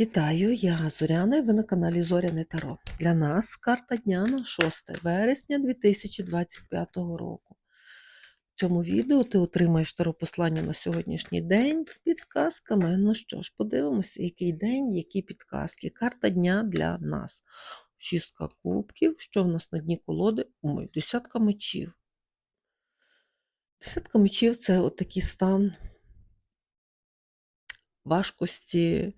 Вітаю, я Зоряна і ви на каналі Зоряне Таро. Для нас карта дня на 6 вересня 2025 року. В цьому відео ти отримаєш таро послання на сьогоднішній день з підказками. Ну що ж, подивимося, який день, які підказки. Карта дня для нас. Шістка кубків, що в нас на дні колоди? Ой, десятка мечів. Десятка мечів це отакий стан важкості,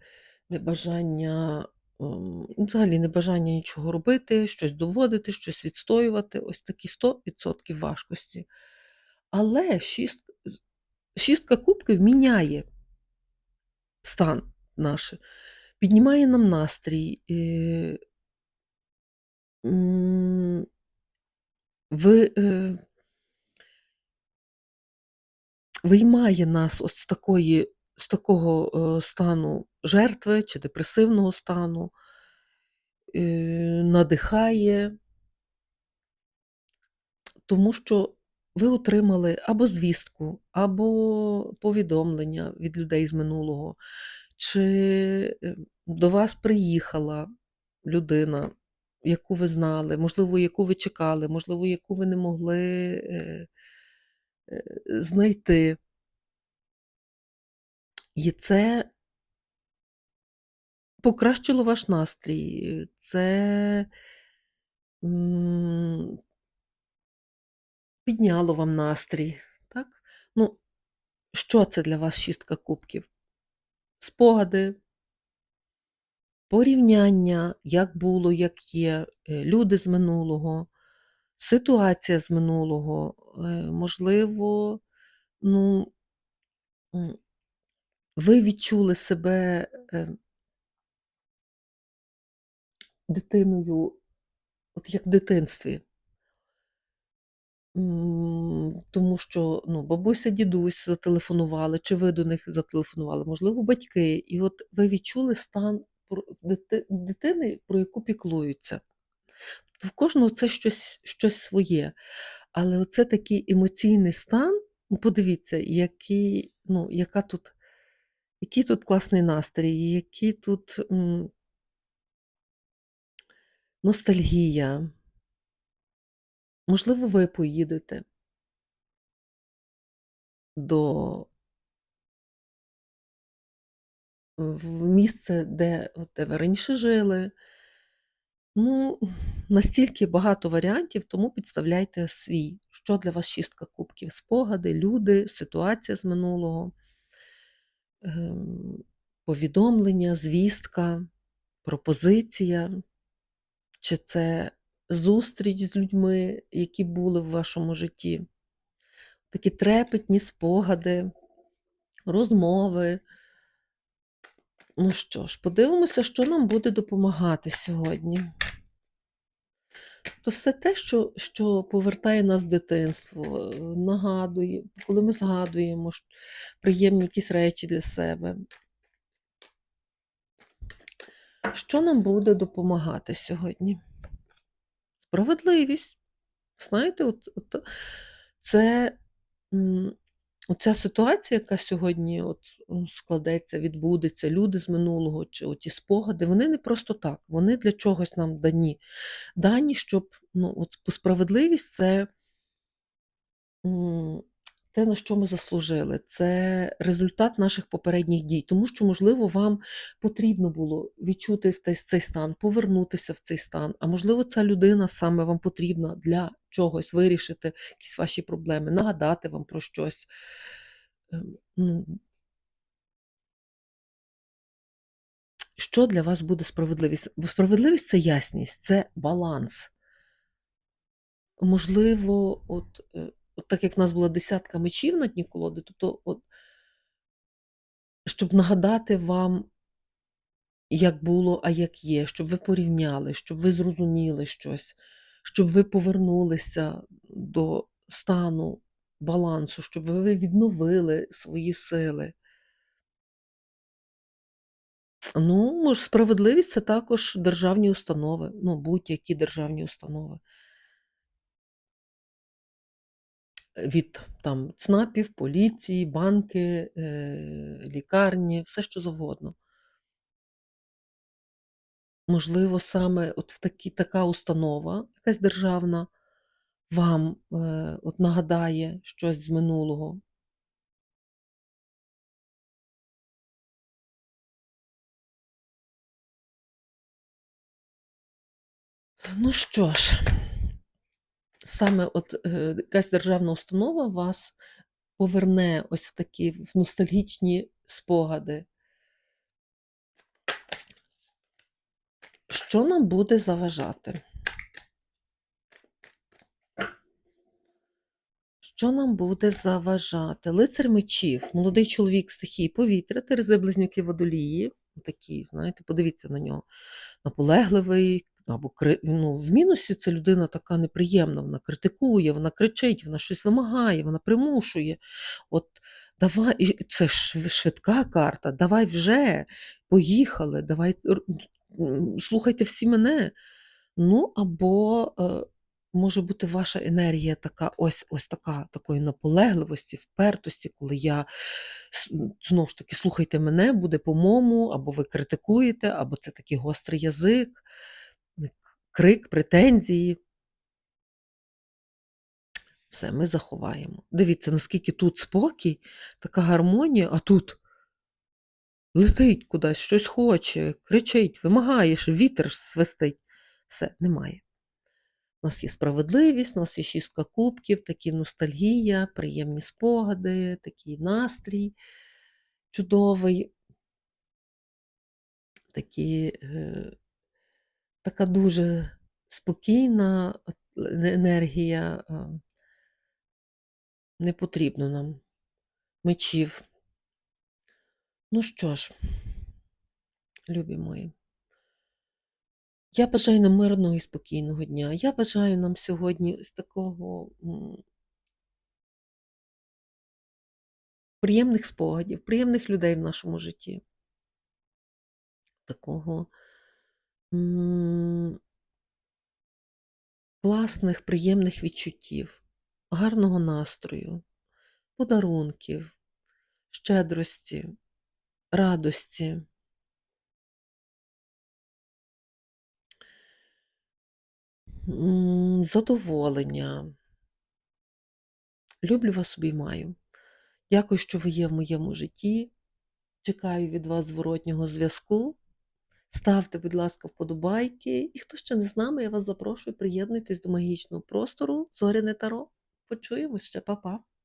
небажання, ем, ну, взагалі небажання нічого робити, щось доводити, щось відстоювати. Ось такі 100% важкості. Але шіст- шістка кубків міняє стан наш, піднімає нам настрій. е, Ви, е, виймає нас ось з такої, з такого е, стану жертви чи депресивного стану, е, надихає, тому що ви отримали або звістку, або повідомлення від людей з минулого, чи е, до вас приїхала людина, яку ви знали, можливо, яку ви чекали, можливо, яку ви не могли знайти. І це покращило ваш настрій, це підняло вам настрій. Так? Ну, що це для вас шістка кубків? Спогади, порівняння, як було, як є, е, люди з минулого, ситуація з минулого, е, можливо, ну, ви відчули себе е, дитиною, от як в дитинстві. Тому що ну, бабуся, дідусь зателефонували, чи ви до них зателефонували, можливо, батьки. І от ви відчули стан дитини, про яку піклуються. Тобто в кожного це щось, щось своє. Але оце такий емоційний стан, ну, подивіться, який, ну, яка тут, який тут класний настрій, який тут м, ностальгія. Можливо, ви поїдете до в місце, де, де ви раніше жили. Ну, настільки багато варіантів, тому підставляйте свій. Що для вас шістка кубків? Спогади, люди, ситуація з минулого, повідомлення, звістка, пропозиція, чи це зустріч з людьми, які були в вашому житті. Такі трепетні спогади, розмови. Ну що ж, подивимося, що нам буде допомагати сьогодні. То все те, що що повертає нас в дитинство, е, нагадує, коли ми згадуємо приємні якісь речі для себе. Що нам буде допомагати сьогодні? Справедливість. Знаєте, от, от це оця ситуація, яка сьогодні от складеться, відбудеться, люди з минулого, чи оті спогади, вони не просто так, вони для чогось нам дані. Дані, щоб ну, от, справедливість це те, на що ми заслужили, це результат наших попередніх дій. Тому що, можливо, вам потрібно було відчути цей стан, повернутися в цей стан. А можливо, ця людина саме вам потрібна для чогось вирішити якісь ваші проблеми, нагадати вам про щось. Ем, ну, Що для вас буде справедливість? Бо справедливість це ясність, це баланс. Можливо, от, е, от так як в нас була десятка мечів на дні колоди, то от Щоб нагадати вам, як було, а як є, щоб ви порівняли, щоб ви зрозуміли щось, щоб ви повернулися до стану балансу, щоб ви відновили свої сили. Ну, справедливість це також державні установи, ну, будь-які державні установи. Від там ЦНАПів, поліції, банки, е, лікарні, все що завгодно. Можливо, саме от в такі така установа, якась державна, вам, е, от нагадає щось з минулого. Ну що ж, саме от, е, якась державна установа вас поверне ось в такі в ностальгічні спогади. Що нам буде заважати? Що нам буде заважати? Лицар мечів, молодий чоловік стихії повітря, Терези близнюки водолії. Такий, знаєте, подивіться на нього. Наполегливий, або ну, в мінусі це людина така неприємна, вона критикує, вона кричить, вона щось вимагає, вона примушує. От давай, це швидка карта, давай вже, поїхали, давай, слухайте всі мене. Ну, або е, може бути ваша енергія така, ось ось така, такої наполегливості, впертості, коли я знову ж таки слухайте мене, буде по-моєму, або ви критикуєте, або це такий гострий язик, крик, претензії. Все, ми заховаємо. Дивіться, наскільки тут спокій, така гармонія, а тут летить кудись, щось хоче, кричить, вимагає, вітер свистить. Все, немає. У нас є справедливість, у нас є шістка кубків, такі ностальгія, приємні спогади, такий настрій чудовий, такі, е, така дуже спокійна енергія. Не потрібно нам мечів. Ну що ж, любі мої, я бажаю нам мирного і спокійного дня. Я бажаю нам сьогодні ось такого приємних спогадів, приємних людей в нашому житті. Такого класних, приємних відчуттів, гарного настрою, подарунків, щедрості, радості. Задоволення. Люблю вас, обіймаю. Дякую, що ви є в моєму житті. Чекаю від вас зворотнього зв'язку. Ставте, будь ласка, вподобайки. І хто ще не з нами, я вас запрошую, приєднуйтесь до магічного простору Зоряне Таро. Почуємось ще, па-па.